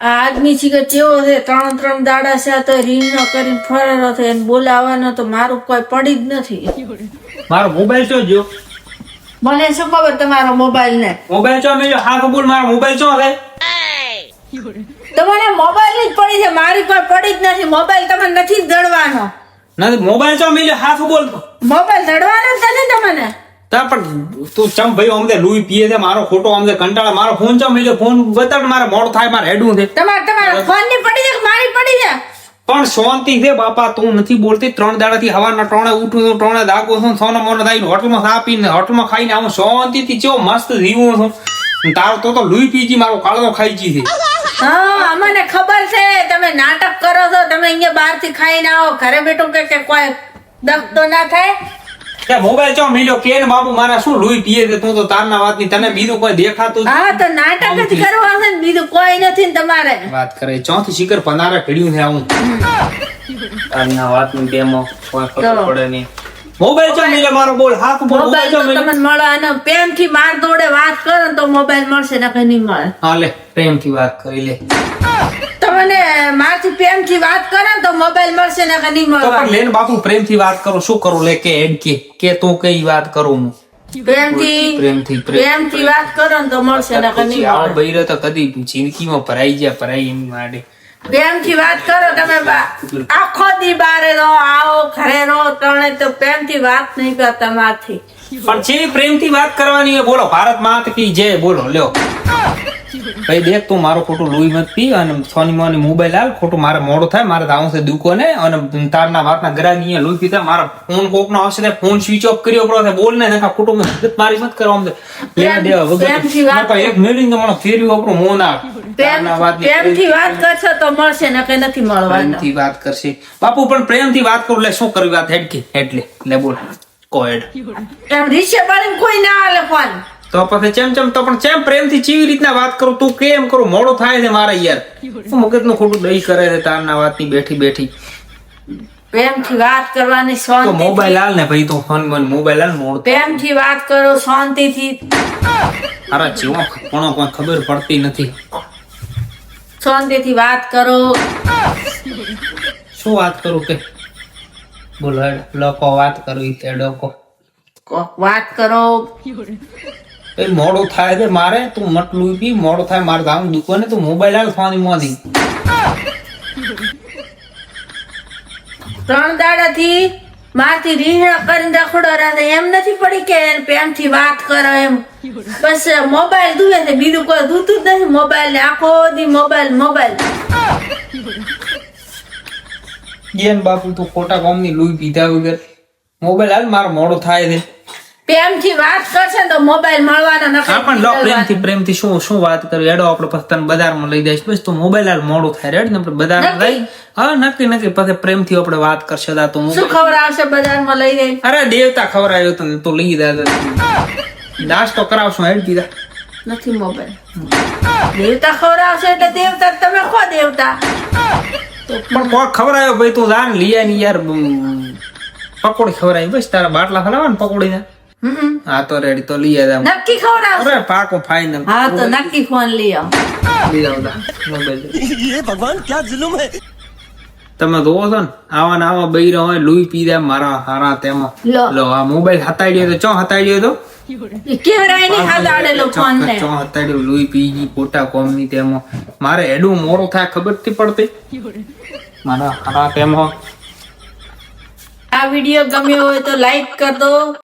આ આદમી કે કેવો છે ત્રણ ત્રણ દાડા છે તો રીંગણો કરીને ફરેલો છે એને બોલાવવાનો તો મારું કોઈ પડી જ નથી. મારો મોબાઈલ ચો જો મને શું ખબર તમારો મોબાઈલ ને? મોબાઈલ ચો મેં જો કબૂલ બોલ મારો મોબાઈલ ચો હવે? તમારે મોબાઈલ જ પડી છે મારી કોઈ પડી જ નથી મોબાઈલ તમે નથી જ દળવાનો નથી મોબાઈલ ચો મેં હા કબૂલ બોલ. મોબાઈલ દડવાનો જ નથી તમને તા પણ તું ચમ ભાઈ અમને લુઈ પીએ છે મારો ખોટો અમને કંટાળા મારો ફોન ચમ જો ફોન બતાડ મારે મોડું થાય મારે હેડું છે. તમારે તમારે ફોનની પડી છે મારી પડી છે? પણ શાંતિ છે બાપા તું નથી બોલતી ત્રણ દાડાથી હવાના ત્રણે ઉઠું છું ત્રણે દાગો છું સોનો મોનો થાય હોટલમાં ચા પીને હોટલમાં ખાઈને આવું શાંતિથી ચેવો મસ્ત જીવું છું. તારો તો તો લુઈ પીજી મારો કાળો ખાઈ જી છે. હા અમને ખબર છે તમે નાટક કરો છો તમે અહીંયા બહારથી ખાઈને આવો ઘરે બેઠું કે કોઈ દખ તો ના થાય? તે મોબાઈલ ચો મિલ્યો કે ને બાબુ મારા શું લુઈ પીએ છે તું તો તારના વાતની તને બીજું કોઈ દેખાતું હા તો નાટક જ કરવા છે ને બીજું કોઈ નથી ને તમારે. વાત કરે ચોથી શિખર પનારે કડ્યું છે આવું. તારના વાતની ડેમો કોઈ ખબર પડે નહીં. મોબાઈલ ચો મિલ્યો મારો બોલ હાથ બોલ મોબાઈલ ચો મિલ્યો. તમને મળે અને પ્રેમથી માર દોડે વાત કરો ને તો મોબાઈલ મળશે ને કઈ નહીં મળે. હા લે પ્રેમથી વાત કરી લે. તમને મારથી પ્રેમથી વાત કરો ને તો મોબાઈલ મળશે ને કઈ નહીં તો પણ મળે લેન બાપુ પ્રેમથી વાત કરું શું કરો લે કે એડ કે. કે તું કઈ વાત કરું હું? પ્રેમથી પ્રેમથી પ્રેમ પ્રેમથી વાત કરો ને તો મળશે ને કઈ આવો બૈરો તો કદી જિંદગીમાં ભરાઈ ગયા ભરાઈ એની માટે. પ્રેમથી વાત કરો તમે બા- આખો દી બારે રહો આવો ઘરે રહો ત્રણે તો પ્રેમથી વાત નહીં કરતા મારથી પણ છે પ્રેમથી વાત કરવાની બોલો ભારત માત કી જય બોલો લ્યો. ભાઈ દેખ તું મારો ખોટું લોહી મત પી અને સોની મોની મોબાઈલ હાલ ખોટું મારે મોડો થાય મારે જાવું છે દુકોને અને તારના વાતના ગ્રાહકી લોહી પીતા મારા ફોન કોક નો આવશે ફોન સ્વિચ ઓફ કર્યો પડો છે બોલ ને નકા ખોટું મારી મત કરવા અમને. લેવા દેવા વગર એક મેળવીને મને ફેર્યું આપણું મોં ના વાત કરશો તો મળશે ને કઈ નથી મળવાનું. પ્રેમથી વાત કરશે. બાપુ પણ પ્રેમથી વાત કરું એટલે શું કરવી વાત હેડ કે લે બોલ. કો હેડ. એમ રીસે કોઈ ના ફોન. તો પછી ચેમ ચેમ તો પણ ચેમ પ્રેમથી ચીવી રીતના વાત કરું તું કેમ કરું? મોડું થાય છે મારે યાર. મગજનું ખોટું દઈ કરે છે તારના વાતની બેઠી બેઠી? પ્રેમથી વાત કરવાની શાંતિ મોબાઈલ હાલ ને ભાઈ તું ફોન મને મોબાઈલ હાલ મોડ પ્રેમથી વાત કરો શાંતિથી. અરે જીવો કોનો કોઈ ખબર પડતી નથી. શાંતિથી વાત કરો. શું વાત કરું કે? બોલો લોકો વાત કરવી તે ડોકો. વાત કરો. એ મોડું થાય છે મારે તું મટલું પી મોડો થાય મારે જાઉં દુકાને તું મોબાઈલ હાલ ફોન મોદી ત્રણ દાડા થી મારથી રીહણા કરીને રખડો રાતે એમ નથી પડી કે એને પ્રેમથી વાત કરો એમ. બસ મોબાઈલ દુવે છે. બીજું કોઈ દૂતું જ નથી. મોબાઈલ ને આખો દી મોબાઈલ મોબાઈલ ગેન બાપુ તું ખોટા કોમની લુઈ પીધા વગર. મોબાઈલ હાલ મારો મોડો થાય છે. પ્રેમથી વાત કરશે તો મોબાઈલ મળવાનો હા પણ લો નથી પ્રેમથી પ્રેમથી શું શું વાત કરી એડો આપણે પછી તને બજારમાં લઈ જઈશ. બસ તો મોબાઈલ હાલ મોડું થાય. રેડ ને આપણે બજારમાં લઈ. હા નક્કી નક્કી. પછી પ્રેમથી આપણે વાત કરશે. દા તું શું ખબર આવશે બજારમાં લઈ જઈ અરે દેવતા ખવડાવ્યો તને. તો લઈ દે નાસ્તો કરાવશું. હેડ દીધા નથી મોબાઈલ. દેવતા ખવડાવશે એટલે દેવતા તમે ખો દેવતા. પણ કોક આવ્યો ભાઈ તું જાન લઈ આની ને યાર. પકોડી ખવડાવી બસ તારા બાટલા ખવડાવવા ને પકોડી ના હમ. હા તો રેડી તો લઈ આવ્યા નક્કી ખવડાવ અરે પાકો ફાઈન હા તો નક્કી ફોન લઈ આવ. લઈ ભગવાન ક્યા જુલુમ હે તમે જોવો છો ને આવા ને આવા બૈરા હોય લુઈ પી દે મારા હારા તેમાં. લો. આ મોબાઈલ હતાડ્યો તો ચો હતાડ્યો તો? મારે એડું મોરો થાય ખબર નથી પડતી. મારા આ વીડિયો ગમ્યો હોય તો લાઈક કર દો.